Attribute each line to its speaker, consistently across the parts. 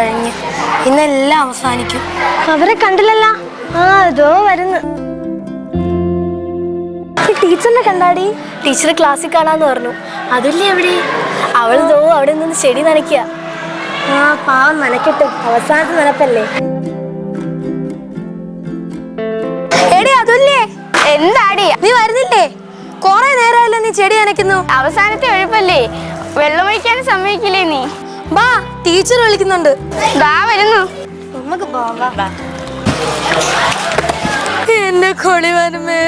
Speaker 1: കഴിഞ്ഞ്. ഇന്നെല്ലാം അവസാനിക്കും.
Speaker 2: അവരെ കണ്ടില്ലല്ലോ. ആ അതോ വരുന്നു. ടീച്ചറിനെ കണ്ടാടി?
Speaker 1: ടീച്ചർ ക്ലാസ്സിൽ കാണാന്ന് പറഞ്ഞു. അതില്ലേ എവിടെ അവൾ ദോ അവിടെ നിന്ന് ചെടി നനയ്ക്കുക
Speaker 2: ആ പാവം നനക്കട്ടെ അവസാനത്തെ നനപ്പല്ലേ? എടി അതുല്ലേ?
Speaker 3: എന്താടി?
Speaker 2: നീ വരുന്നില്ലേ? കൊറേ നേരമല്ലോ നീ ചെടി നനയ്ക്കുന്നു.
Speaker 3: അവസാനത്തെ ഒഴിപ്പല്ലേ? വെള്ളമൊഴിക്കാൻ സമ്മതിക്കില്ലേ നീ?
Speaker 2: ബാ ടീച്ചർ വിളിക്കുന്നുണ്ട്.
Speaker 3: ദാ വരുന്നു.
Speaker 2: നമുക്ക് പോകാം. എന്നെ കൊളിവാനുമേ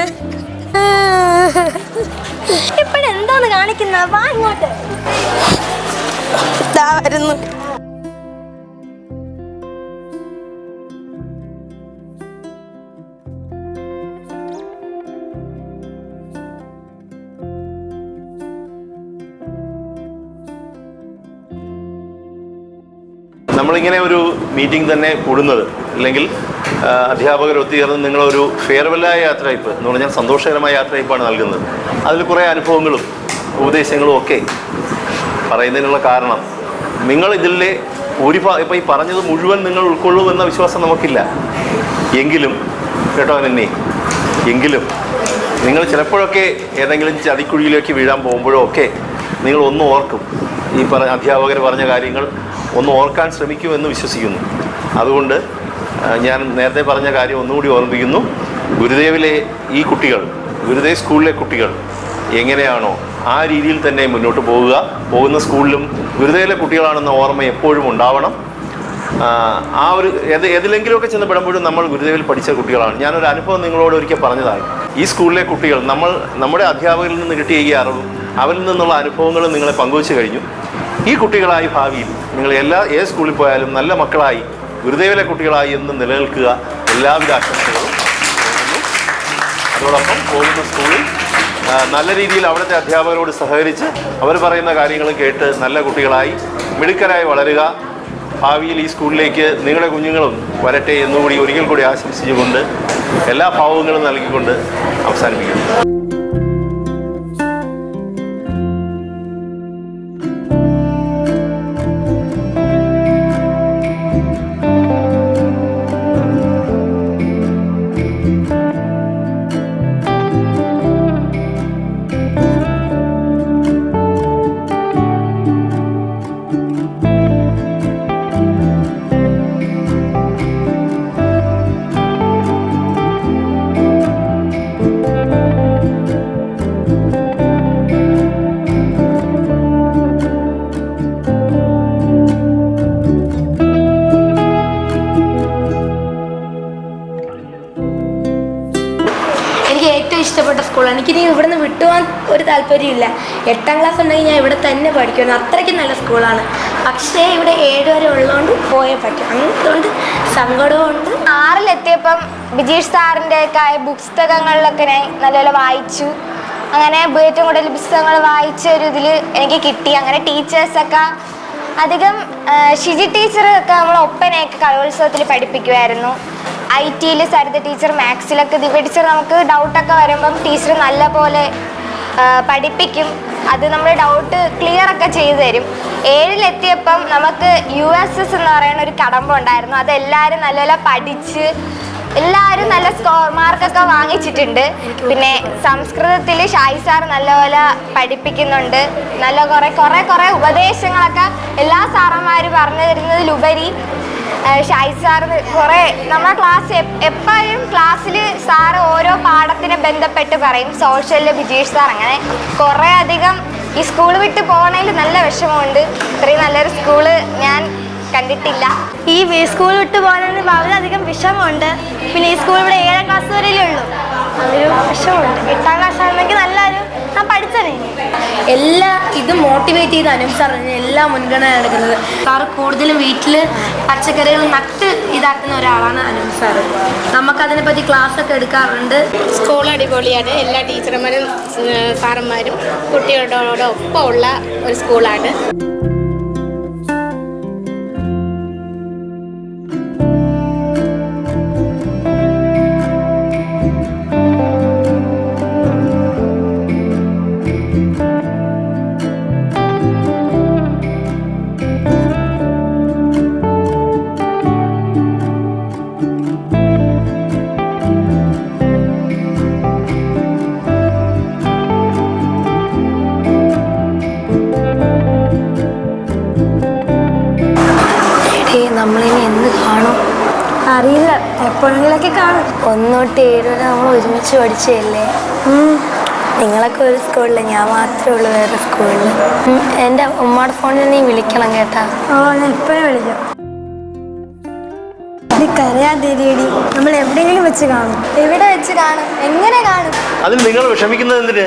Speaker 2: എന്താണ് കാണിക്കുന്ന? വാ ഇങ്ങോട്ട്. ദാ വരുന്നു.
Speaker 4: നമ്മളിങ്ങനെ ഒരു മീറ്റിംഗ് തന്നെ കൂടുന്നത്. അല്ലെങ്കിൽ അധ്യാപകർ ഒത്തുചേർന്ന് നിങ്ങളൊരു ഫെയർവെല്ലായ യാത്രയപ്പ് എന്ന് പറഞ്ഞാൽ സന്തോഷകരമായ യാത്രയപ്പാണ് നൽകുന്നത്. അതിൽ കുറേ അനുഭവങ്ങളും ഉപദേശങ്ങളും ഒക്കെ പറയുന്നതിനുള്ള കാരണം നിങ്ങൾ ഇതിലെ ഭൂരിഭാഗം ഇപ്പം ഈ പറഞ്ഞത് മുഴുവൻ നിങ്ങൾ ഉൾക്കൊള്ളൂ എന്ന വിശ്വാസം നമുക്കില്ല. എങ്കിലും കേട്ടോ നന്നെ എങ്കിലും നിങ്ങൾ ചിലപ്പോഴൊക്കെ ഏതെങ്കിലും ചതിക്കുഴിയിലേക്ക് വീഴാൻ പോകുമ്പോഴോ ഒക്കെ നിങ്ങൾ ഒന്ന് ഓർക്കും. ഈ പറഞ്ഞ അധ്യാപകർ പറഞ്ഞ കാര്യങ്ങൾ ഒന്ന് ഓർക്കാൻ ശ്രമിക്കുമെന്ന് വിശ്വസിക്കുന്നു. അതുകൊണ്ട് ഞാൻ നേരത്തെ പറഞ്ഞ കാര്യം ഒന്നുകൂടി ഓർമ്മിപ്പിക്കുന്നു. ഗുരുദേവിലെ ഈ കുട്ടികൾ ഗുരുദേവ് സ്കൂളിലെ കുട്ടികൾ എങ്ങനെയാണോ ആ രീതിയിൽ തന്നെ മുന്നോട്ട് പോവുക. പോകുന്ന സ്കൂളിലും ഗുരുദേവിലെ കുട്ടികളാണെന്ന ഓർമ്മ എപ്പോഴും ഉണ്ടാവണം. ആ, ഒരു ഏത് ഏതിലെങ്കിലുമൊക്കെ ചെന്ന് പെടുമ്പോഴും നമ്മൾ ഗുരുദേവിൽ പഠിച്ച കുട്ടികളാണ്. ഞാനൊരു അനുഭവം നിങ്ങളോട് ഒരിക്കൽ പറഞ്ഞതാണ് ഈ സ്കൂളിലെ കുട്ടികൾ നമ്മൾ നമ്മുടെ അധ്യാപകരിൽ നിന്ന് കിട്ടിയ ഈ അറിവും അവരിൽ നിന്നുള്ള അനുഭവങ്ങളും നിങ്ങളെ പങ്കുവച്ചു കഴിഞ്ഞു. ഈ കുട്ടികളായി ഭാവിയിൽ നിങ്ങൾ എല്ലാ ഏത് സ്കൂളിൽ പോയാലും നല്ല മക്കളായി ഗുരുദേവിലെ കുട്ടികളായി എന്ന് നിലനിൽക്കുക. എല്ലാവിധ ആശംസകളും അതോടൊപ്പം പോകുന്ന സ്കൂളിൽ നല്ല രീതിയിൽ അവിടുത്തെ അധ്യാപകരോട് സഹകരിച്ച് അവർ പറയുന്ന കാര്യങ്ങൾ കേട്ട് നല്ല കുട്ടികളായി മിടുക്കരായി വളരുക. ഭാവിയിൽ ഈ സ്കൂളിലേക്ക് നിങ്ങളുടെ കുഞ്ഞുങ്ങളും വരട്ടെ എന്നുകൂടി ഒരിക്കൽ കൂടി ആശംസിച്ചുകൊണ്ട് എല്ലാ ഭാവങ്ങളും നൽകിക്കൊണ്ട് അവസാനിപ്പിക്കുന്നു.
Speaker 1: താല്പര്യമില്ല. എട്ടാം ക്ലാസ് ഉണ്ടെങ്കിൽ ഞാൻ ഇവിടെ തന്നെ പഠിക്കുമായിരുന്നു. അത്രയ്ക്ക് നല്ല സ്കൂളാണ് പക്ഷേ ഇവിടെ ഏഴ് വരെ ഉള്ളതുകൊണ്ട് പോയേ പറ്റും. അങ്ങനത്തെ സങ്കടവും ഉണ്ട്
Speaker 3: ആറിലെത്തിയപ്പം ബിജീഷ് സാറിന്റെ ഒക്കെ പുസ്തകങ്ങളിലൊക്കെ ഞാൻ നല്ലപോലെ വായിച്ചു. അങ്ങനെ ഏറ്റവും കൂടുതൽ പുസ്തകങ്ങൾ വായിച്ച ഒരു ഇതിൽ എനിക്ക് കിട്ടി. അങ്ങനെ ടീച്ചേഴ്സൊക്കെ അധികം ഷിജി ടീച്ചർ ഒക്കെ നമ്മൾ ഒപ്പനയൊക്കെ കലോത്സവത്തിൽ പഠിപ്പിക്കുമായിരുന്നു. ഐ ടിയിൽ സരിത ടീച്ചർ മാത്സിലൊക്കെ ഇത് ടീച്ചർ നമുക്ക് ഡൗട്ടൊക്കെ വരുമ്പം ടീച്ചർ നല്ല പോലെ പഠിപ്പിക്കും. അത് നമ്മൾ ഡൗട്ട് ക്ലിയർ ഒക്കെ ചെയ്തു തരും. ഏഴിലെത്തിയപ്പം നമുക്ക് യു എസ് എസ് എന്ന് പറയുന്ന ഒരു കടമ്പ ഉണ്ടായിരുന്നു. അതെല്ലാവരും നല്ലപോലെ പഠിച്ച് എല്ലാവരും നല്ല സ്കോർ മാർക്കൊക്കെ വാങ്ങിച്ചിട്ടുണ്ട്. പിന്നെ സംസ്കൃതത്തിൽ ഷായി സാർ നല്ലപോലെ പഠിപ്പിക്കുന്നുണ്ട്. നല്ല കുറേ കുറേ കുറേ ഉപദേശങ്ങളൊക്കെ എല്ലാ സാറന്മാരും പറഞ്ഞു തരുന്നതിലുപരി ഷായി സാർ കുറേ നമ്മുടെ ക്ലാസ് എപ്പോഴും ക്ലാസ്സിൽ സാറ് ഓരോ പാഠത്തിനെ ബന്ധപ്പെട്ട് പറയും. സോഷ്യലിൽ ബിജീഷ് സാർ അങ്ങനെ കുറേ അധികം ഈ സ്കൂൾ വിട്ട് പോകണതിൽ നല്ല വിഷമമുണ്ട്. ഇത്രയും നല്ലൊരു സ്കൂൾ ഞാൻ കണ്ടിട്ടില്ല.
Speaker 2: ഈ സ്കൂൾ വിട്ട് പോകാൻ വളരെയധികം വിഷമമുണ്ട്. പിന്നെ ഈ സ്കൂൾ ഇവിടെ ഏഴാം ക്ലാസ് വരെയല്ലേ ഉള്ളൂ. അതൊരു വിഷമമുണ്ട്. എട്ടാം ക്ലാസ് ആണെങ്കിൽ നല്ലൊരു
Speaker 1: എല്ലാ ഇതും മോട്ടിവേറ്റ് ചെയ്ത് അനുപ് സാർ എല്ലാ മുൻഗണന എടുക്കുന്നത്. സാർ കൂടുതലും വീട്ടിൽ പച്ചക്കറികൾ നട്ട് ഇതാക്കുന്ന ഒരാളാണ് അനും സാർ നമുക്കതിനെപ്പറ്റി ക്ലാസ് ഒക്കെ എടുക്കാറുണ്ട്.
Speaker 5: സ്കൂൾ അടിപൊളിയാണ്. എല്ലാ ടീച്ചർമാരും സാറന്മാരും കുട്ടികളോടൊപ്പം ഉള്ള ഒരു സ്കൂളാണ്
Speaker 2: കാണും
Speaker 1: ഒന്നോട്ട് ഏഴ് വരെ നമ്മൾ ഒരുമിച്ച് പഠിച്ചതല്ലേ? നിങ്ങളൊക്കെ ഒരു സ്കൂളിൽ ഞാൻ മാത്രമേ ഉള്ളൂ വേറെ സ്കൂളിൽ എന്റെ ഉമ്മയുടെ ഫോണിൽ നീ വിളിക്കണം കേട്ടാ.
Speaker 2: ഓ ഞാൻ ഇപ്പോഴും വിളിക്കാം. നീ കരയാതിരിയടി. നമ്മൾ എവിടെയെങ്കിലും വെച്ച് കാണും. എവിടെ വെച്ച് കാണും? എങ്ങനെ കാണും?
Speaker 4: അതിൽ നിങ്ങൾ വിഷമിക്കുന്നത് എന്തിന്?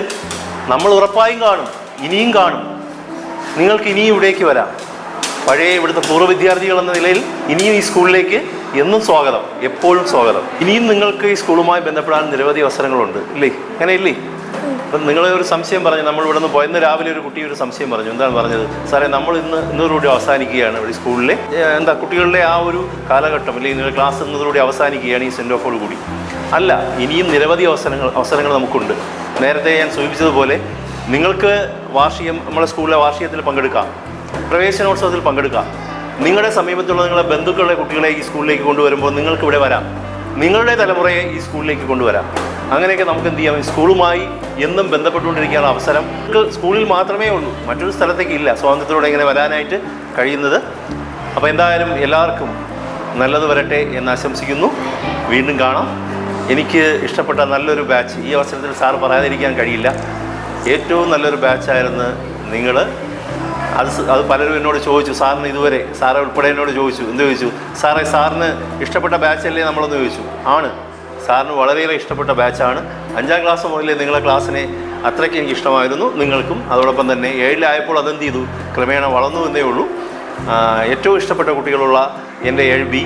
Speaker 4: നമ്മൾ ഉറപ്പായും കാണും. ഇനിയും കാണും. നിങ്ങൾക്ക് ഇനിയും ഇവിടേക്ക് വരാം. പഴയ ഇവിടുത്തെ പൂർവ വിദ്യാർത്ഥികൾ എന്ന നിലയിൽ ഇനിയും ഈ സ്കൂളിലേക്ക് എന്നും സ്വാഗതം എപ്പോഴും സ്വാഗതം. ഇനിയും നിങ്ങൾക്ക് ഈ സ്കൂളുമായി ബന്ധപ്പെടാൻ നിരവധി അവസരങ്ങളുണ്ട്. ഇല്ലേ? അങ്ങനെ ഇല്ലേ അപ്പം നിങ്ങൾ ഒരു സംശയം പറഞ്ഞു നമ്മൾ ഇവിടെ നിന്ന് പോയെന്ന് രാവിലെ ഒരു കുട്ടി ഒരു സംശയം പറഞ്ഞു. എന്താണ് പറഞ്ഞത്? സാറേ നമ്മൾ ഇന്ന് ഇന്നതിലൂടെ അവസാനിക്കുകയാണ് ഇവിടെ സ്കൂളിലെ. എന്താ കുട്ടികളുടെ ആ ഒരു കാലഘട്ടം അല്ലെങ്കിൽ നിങ്ങളുടെ ക്ലാസ് ഇന്നതോടുകൂടി അവസാനിക്കുകയാണ് ഈ സെൻഡ് ഓഫോട് കൂടി. അല്ല ഇനിയും നിരവധി അവസരങ്ങൾ അവസരങ്ങൾ നമുക്കുണ്ട്. നേരത്തെ ഞാൻ സൂചിപ്പിച്ചതുപോലെ നിങ്ങൾക്ക് വാർഷികം നമ്മുടെ സ്കൂളിലെ വാർഷികത്തിൽ പങ്കെടുക്കാം. പ്രവേശനോത്സവത്തിൽ പങ്കെടുക്കാം. നിങ്ങളുടെ സമീപത്തുള്ള നിങ്ങളുടെ ബന്ധുക്കളുടെ കുട്ടികളെ ഈ സ്കൂളിലേക്ക് കൊണ്ടുവരുമ്പോൾ നിങ്ങൾക്ക് ഇവിടെ വരാം. നിങ്ങളുടെ തലമുറയെ ഈ സ്കൂളിലേക്ക് കൊണ്ടുവരാം. അങ്ങനെയൊക്കെ നമുക്ക് എന്ത് ചെയ്യാം? സ്കൂളുമായി എന്നും ബന്ധപ്പെട്ടുകൊണ്ടിരിക്കാനുള്ള അവസരം. സ്കൂളിൽ മാത്രമേ ഉള്ളൂ. മറ്റൊരു സ്ഥലത്തേക്ക് ഇല്ല. സ്വാതന്ത്ര്യത്തോടെ ഇങ്ങനെ വരാനായിട്ട് കഴിയുന്നത്. അപ്പോൾ എന്തായാലും എല്ലാവർക്കും നല്ലത് വരട്ടെ എന്ന് ആശംസിക്കുന്നു. വീണ്ടും കാണാം. എനിക്ക് ഇഷ്ടപ്പെട്ട നല്ലൊരു ബാച്ച്. ഈ അവസരത്തിൽ സാർ പറയാതിരിക്കാൻ കഴിയില്ല. ഏറ്റവും നല്ലൊരു ബാച്ചായിരുന്നു നിങ്ങൾ അത് അത് പലരും എന്നോട് ചോദിച്ചു സാറിന് ഇതുവരെ സാറെ ഉൾപ്പെടെ എന്നോട് ചോദിച്ചു എന്ത് ചോദിച്ചു? സാറേ സാറിന് ഇഷ്ടപ്പെട്ട ബാച്ചല്ലേ നമ്മളെന്ന് ചോദിച്ചു. ആണ്. സാറിന് വളരെയേറെ ഇഷ്ടപ്പെട്ട ബാച്ചാണ് അഞ്ചാം ക്ലാസ് മുതലേ നിങ്ങളെ ക്ലാസ്സിനെ അത്രയ്ക്ക് എനിക്ക് ഇഷ്ടമായിരുന്നു. നിങ്ങൾക്കും അതോടൊപ്പം തന്നെ ഏഴിലായപ്പോൾ അതെന്ത് ചെയ്തു? ക്രമേണ വളർന്നു എന്നേ ഉള്ളൂ. ഏറ്റവും ഇഷ്ടപ്പെട്ട കുട്ടികളുള്ള എന്റെ ഏഴ് ബി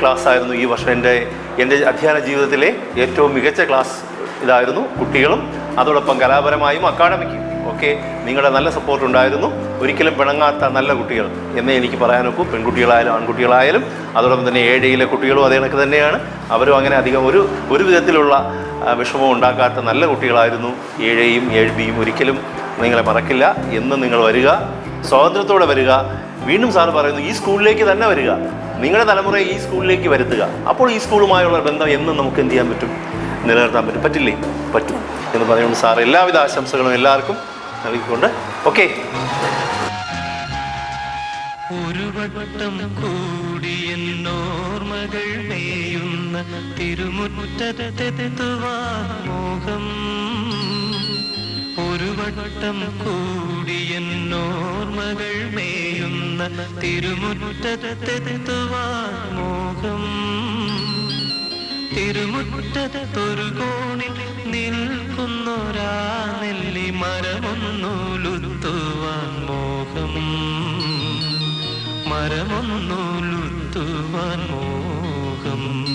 Speaker 4: ക്ലാസ് ആയിരുന്നു ഈ വർഷം. എന്റെ എന്റെ അധ്യയന ജീവിതത്തിലെ ഏറ്റവും മികച്ച ക്ലാസ് ഇതായിരുന്നു കുട്ടികളും അതോടൊപ്പം കലാപരമായും അക്കാഡമിക്കും ഒക്കെ നിങ്ങളുടെ നല്ല സപ്പോർട്ട് ഉണ്ടായിരുന്നു. ഒരിക്കലും പിണങ്ങാത്ത നല്ല കുട്ടികൾ എന്നേ എനിക്ക് പറയാനൊക്കൂ. പെൺകുട്ടികളായാലും ആൺകുട്ടികളായാലും അതോടൊപ്പം തന്നെ ഏഴയിലെ കുട്ടികളും അതേ കണക്ക് തന്നെയാണ്. അവരും അങ്ങനെ അധികം ഒരു ഒരു വിധത്തിലുള്ള വിഷമം ഉണ്ടാക്കാത്ത നല്ല കുട്ടികളായിരുന്നു. ഏഴയും ഏഴ് ബിയും ഒരിക്കലും നിങ്ങളെ മറക്കില്ല. എന്ന് നിങ്ങൾ വരിക. സ്വാതന്ത്ര്യത്തോടെ വരിക. വീണ്ടും സാർ പറയുന്നു ഈ സ്കൂളിലേക്ക് തന്നെ വരിക. നിങ്ങളുടെ തലമുറയെ ഈ സ്കൂളിലേക്ക് വരുത്തുക. അപ്പോൾ ഈ സ്കൂളുമായുള്ള ബന്ധം എന്നും നമുക്ക് എന്ത് ചെയ്യാൻ പറ്റും? നിലനിർത്താൻ പറ്റും. പറ്റില്ലേ? പറ്റും. എന്ന് പറയുമ്പോൾ സാർ എല്ലാവിധ ആശംസകളും എല്ലാവർക്കും നൽകിക്കൊണ്ട്. ഓക്കെ.
Speaker 6: ഒരു വട്ടം കൂടിയെന്നോർമകൾ മേയുന്ന തിരുമുറ്റത്തെത്തുവാൻ മോഹം. ഒരു വട്ടം കൂടിയെന്നോർമകൾ മേയുന്ന തിരുമുറ്റത്തെത്തുവാൻ മോഹം. തിരുമുറ്റത്തൊരു കോണിൽ നിൽക്കുന്നൊരാ നെല്ലി മരമൊന്നുലുത്തുവാൻ മോഹം. മരമൊന്നുലുത്തുവാൻ മോഹം.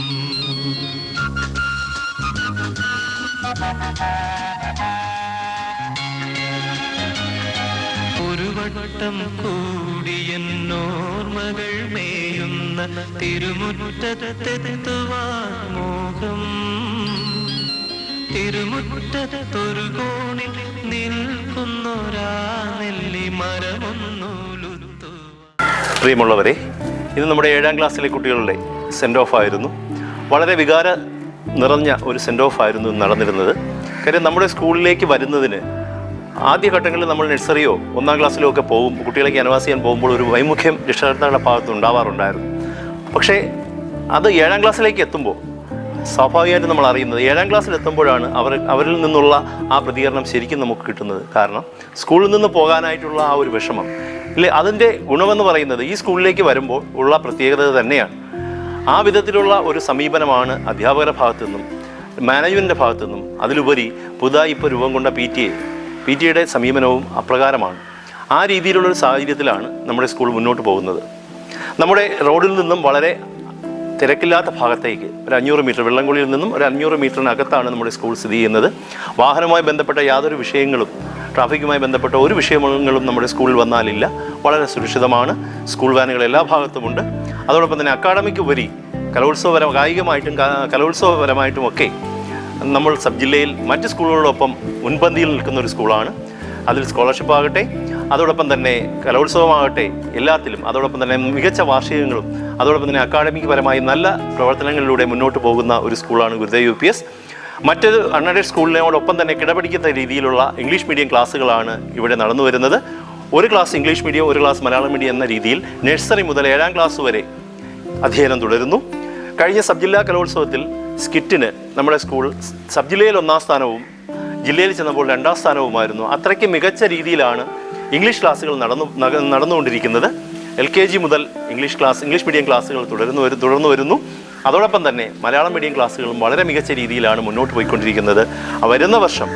Speaker 6: ഒരു വട്ടം കൂടിയെന്നോർമകൾ മേയുന്ന തിരുമുറ്റത്തെത്തുവാൻ മോഹം. തിരുമുറ്റത്തൊരു കോണിൽ നിൽക്കുന്നൊരാ നെല്ലി
Speaker 4: പ്രിയമുള്ളവരെ ഇത് നമ്മുടെ ഏഴാം ക്ലാസ്സിലെ കുട്ടികളുടെ സെൻഡ് ഓഫ് ആയിരുന്നു. വളരെ വികാര നിറഞ്ഞ ഒരു സെൻഡ് ഓഫ് ആയിരുന്നു നടന്നിരുന്നത്. കാര്യം നമ്മുടെ സ്കൂളിലേക്ക് വരുന്നതിന് ആദ്യഘട്ടങ്ങളിൽ നമ്മൾ നഴ്സറിയോ ഒന്നാം ക്ലാസ്സിലോ ഒക്കെ പോകും. കുട്ടികളേക്ക് ക്യാൻവാസ് ചെയ്യാൻ പോകുമ്പോൾ ഒരു വൈമുഖ്യം രക്ഷകർത്താക്കളുടെ ഭാഗത്ത് ഉണ്ടാവാറുണ്ടായിരുന്നു. പക്ഷേ അത് ഏഴാം ക്ലാസ്സിലേക്ക് എത്തുമ്പോൾ സ്വാഭാവികമായിട്ടും നമ്മൾ അറിയുന്നത് ഏഴാം ക്ലാസ്സിൽ എത്തുമ്പോഴാണ് അവർ അവരിൽ നിന്നുള്ള ആ പ്രതികരണം ശരിക്കും നമുക്ക് കിട്ടുന്നത്. കാരണം സ്കൂളിൽ നിന്ന് പോകാനായിട്ടുള്ള ആ ഒരു വിഷമം. ഇല്ലേ അതിന്റെ ഗുണമെന്ന് പറയുന്നത് ഈ സ്കൂളിലേക്ക് വരുമ്പോൾ ഉള്ള പ്രത്യേകത തന്നെയാണ്. ആ വിധത്തിലുള്ള ഒരു സമീപനമാണ് അധ്യാപകരുടെ ഭാഗത്തു നിന്നും മാനേജ്മെന്റിന്റെ ഭാഗത്തു നിന്നും. അതിലുപരി പുതുതായി ഇപ്പോൾ രൂപം കൊണ്ട P T A P T എയുടെ സമീപനവും അപ്രകാരമാണ്. ആ രീതിയിലുള്ളൊരു സാഹചര്യത്തിലാണ് നമ്മുടെ സ്കൂൾ മുന്നോട്ട് പോകുന്നത്. നമ്മുടെ റോഡിൽ നിന്നും വളരെ തിരക്കില്ലാത്ത ഭാഗത്തേക്ക് ഒരു അഞ്ഞൂറ് മീറ്റർ വെള്ളംകുളിയിൽ നിന്നും ഒരു അഞ്ഞൂറ് മീറ്ററിനകത്താണ് നമ്മുടെ സ്കൂൾ സ്ഥിതി ചെയ്യുന്നത്. വാഹനവുമായി ബന്ധപ്പെട്ട യാതൊരു വിഷയങ്ങളും ട്രാഫിക്കുമായി ബന്ധപ്പെട്ട ഒരു വിഷയങ്ങളും നമ്മുടെ സ്കൂളിൽ വന്നാലില്ല. വളരെ സുരക്ഷിതമാണ്. സ്കൂൾ വാനുകൾ എല്ലാ ഭാഗത്തുമുണ്ട് അതോടൊപ്പം തന്നെ അക്കാഡമിക് ഉപരി കലോത്സവപരം കായികമായിട്ടും കലോത്സവപരമായിട്ടും ഒക്കെ നമ്മൾ സബ് ജില്ലയിൽ മറ്റ് സ്കൂളുകളോടൊപ്പം മുൻപന്തിയിൽ നിൽക്കുന്ന ഒരു സ്കൂളാണ്. അതിൽ സ്കോളർഷിപ്പ് ആകട്ടെ അതോടൊപ്പം തന്നെ കലോത്സവമാകട്ടെ എല്ലാത്തിലും അതോടൊപ്പം തന്നെ മികച്ച വാർഷികങ്ങളും അതോടൊപ്പം തന്നെ അക്കാഡമിക് പരമായി നല്ല പ്രവർത്തനങ്ങളിലൂടെ മുന്നോട്ട് പോകുന്ന ഒരു സ്കൂളാണ് ഗുരുദേവ് യു പി എസ് മറ്റൊരു അൺഎഡഡ് സ്കൂളിനോടൊപ്പം തന്നെ കിടപിടിക്കുന്ന രീതിയിലുള്ള ഇംഗ്ലീഷ് മീഡിയം ക്ലാസ്സുകളാണ് ഇവിടെ നടന്നു വരുന്നത്. ഒരു ക്ലാസ് ഇംഗ്ലീഷ് മീഡിയം ഒരു ക്ലാസ് മലയാളം മീഡിയം എന്ന രീതിയിൽ നഴ്സറി മുതൽ ഏഴാം ക്ലാസ് വരെ അധ്യയനം തുടരുന്നു. കഴിഞ്ഞ സബ് ജില്ലാ കലോത്സവത്തിൽ സ്കിറ്റിന് നമ്മുടെ സ്കൂൾ സബ് ജില്ലയിൽ ഒന്നാം സ്ഥാനവും ജില്ലയിൽ ചെന്നപ്പോൾ രണ്ടാം സ്ഥാനവുമായിരുന്നു. അത്രയ്ക്ക് മികച്ച രീതിയിലാണ് ഇംഗ്ലീഷ് ക്ലാസ്സുകൾ നടന്നു നക- നടന്നുകൊണ്ടിരിക്കുന്നത് എൽ കെ ജി മുതൽ ഇംഗ്ലീഷ് ക്ലാസ് ഇംഗ്ലീഷ് മീഡിയം ക്ലാസ്സുകൾ തുടരുന്നു തുടർന്നു വരുന്നു. അതോടൊപ്പം തന്നെ മലയാളം മീഡിയം ക്ലാസ്സുകളും വളരെ മികച്ച രീതിയിലാണ് മുന്നോട്ട് പോയിക്കൊണ്ടിരിക്കുന്നത്. വരുന്ന വർഷം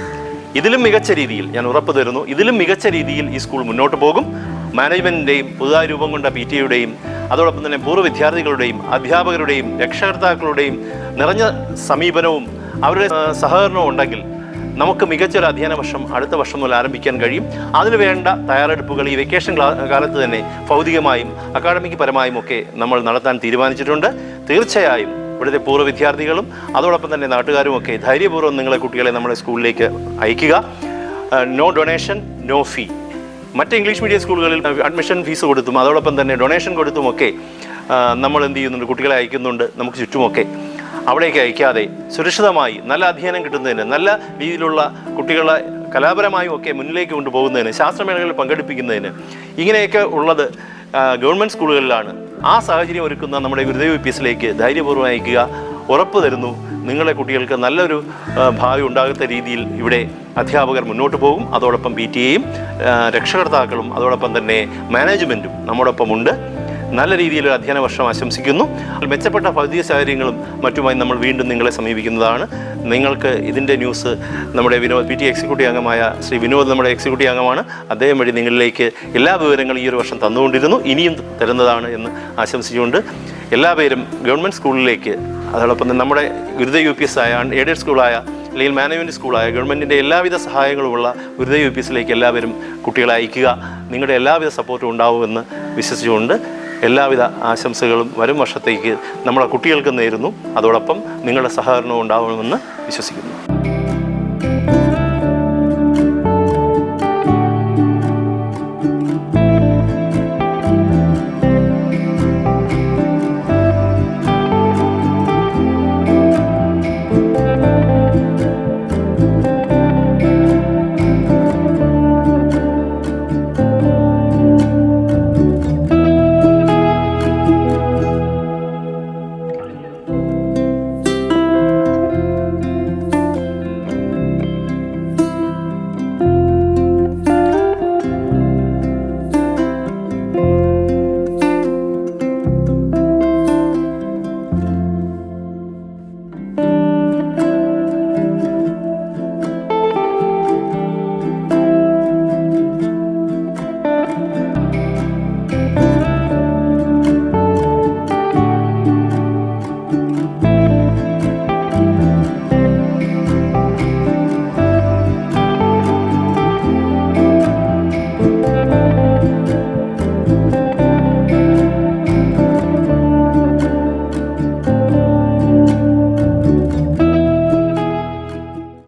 Speaker 4: ഇതിലും മികച്ച രീതിയിൽ ഞാൻ ഉറപ്പ് തരുന്നു ഇതിലും മികച്ച രീതിയിൽ ഈ സ്കൂൾ മുന്നോട്ട് പോകും. മാനേജ്മെന്റിന്റെയും പുതുതായി രൂപം കൊണ്ട പി ടി യുടെയും അതോടൊപ്പം തന്നെ പൂർവ വിദ്യാർത്ഥികളുടെയും അധ്യാപകരുടെയും രക്ഷകർത്താക്കളുടെയും നിറഞ്ഞ സമീപനവും അവരുടെ സഹകരണവും ഉണ്ടെങ്കിൽ നമുക്ക് മികച്ചൊരു അധ്യയന വർഷം അടുത്ത വർഷം മുതൽ ആരംഭിക്കാൻ കഴിയും. അതിനു വേണ്ട തയ്യാറെടുപ്പുകൾ ഈ വെക്കേഷൻ ക്ലാ- കാലത്ത് തന്നെ ഭൗതികമായും അക്കാഡമിക് പരമായും ഒക്കെ നമ്മൾ നടത്താൻ തീരുമാനിച്ചിട്ടുണ്ട്. തീർച്ചയായും ഇവിടുത്തെ പൂർവ വിദ്യാർത്ഥികളും അതോടൊപ്പം തന്നെ നാട്ടുകാരും ഒക്കെ ധൈര്യപൂർവം നിങ്ങളെ കുട്ടികളെ നമ്മുടെ സ്കൂളിലേക്ക് അയക്കുക. നോ ഡൊണേഷൻ നോ ഫീ മറ്റ് ഇംഗ്ലീഷ് മീഡിയം സ്കൂളുകളിൽ അഡ്മിഷൻ ഫീസ് കൊടുത്തും അതോടൊപ്പം തന്നെ ഡൊണേഷൻ കൊടുത്തുമൊക്കെ നമ്മൾ എന്ത് ചെയ്യുന്നുണ്ട് കുട്ടികളെ അയക്കുന്നുണ്ട് നമുക്ക് ചുറ്റുമൊക്കെ. അവിടേക്ക് അയക്കാതെ സുരക്ഷിതമായി നല്ല അധ്യയനം കിട്ടുന്നതിന് നല്ല രീതിയിലുള്ള കുട്ടികളെ കലാപരമായും ഒക്കെ മുന്നിലേക്ക് കൊണ്ടുപോകുന്നതിന് ശാസ്ത്രമേളകളിൽ പങ്കെടുപ്പിക്കുന്നതിന് ഇങ്ങനെയൊക്കെ ഉള്ളത് ഗവൺമെന്റ് സ്കൂളുകളിലാണ്. ആ സാഹചര്യം ഒരുക്കുന്ന നമ്മുടെ ഗുരുദേവ് പി എസിലേക്ക് ധൈര്യപൂർവം അയക്കുക ഉറപ്പ് തരുന്നു. നിങ്ങളെ കുട്ടികൾക്ക് നല്ലൊരു ഭാവി ഉണ്ടാകത്ത രീതിയിൽ ഇവിടെ അധ്യാപകർ മുന്നോട്ട് പോകും. അതോടൊപ്പം പി ടി എയും രക്ഷകർത്താക്കളും അതോടൊപ്പം തന്നെ മാനേജ്മെന്റും നമ്മോടൊപ്പം ഉണ്ട് നല്ല രീതിയിൽ അധ്യയന വർഷം ആശംസിക്കുന്നു. മെച്ചപ്പെട്ട ഭൗതിക സാഹചര്യങ്ങളും മറ്റുമായി നമ്മൾ വീണ്ടും നിങ്ങളെ സമീപിക്കുന്നതാണ്. നിങ്ങൾക്ക് ഇതിന്റെ ന്യൂസ് നമ്മുടെ വിനോദ് പി ടി എക്സിക്യൂട്ടീവ് അംഗമായ ശ്രീ വിനോദ് നമ്മുടെ എക്സിക്യൂട്ടീവ് അംഗമാണ്. അദ്ദേഹം വഴി നിങ്ങളിലേക്ക് എല്ലാ വിവരങ്ങളും ഈ ഒരു വർഷം തന്നുകൊണ്ടിരുന്നു. ഇനിയും തരുന്നതാണ് എന്ന് ആശംസിച്ചുകൊണ്ട് എല്ലാ പേരും ഗവൺമെന്റ് സ്കൂളിലേക്ക് അതോടൊപ്പം തന്നെ നമ്മുടെ ഗുരുത യു പി എസ് ആയ എയ്ഡഡ് സ്കൂളായ അല്ലെങ്കിൽ മാനേജ്മെന്റ് സ്കൂളായ ഗവൺമെന്റിന്റെ എല്ലാവിധ സഹായങ്ങളുമുള്ള ഗുരുത യു പി എസിലേക്ക് എല്ലാവരും കുട്ടികളെ അയക്കുക. നിങ്ങളുടെ എല്ലാവിധ സപ്പോർട്ടും ഉണ്ടാവുമെന്ന് വിശ്വസിച്ചുകൊണ്ട് എല്ലാവിധ ആശംസകളും വരും വർഷത്തേക്ക് നമ്മുടെ കുട്ടികൾക്ക് നേരുന്നു. അതോടൊപ്പം നിങ്ങളുടെ സഹകരണവും ഉണ്ടാവുമെന്ന് വിശ്വസിക്കുന്നു.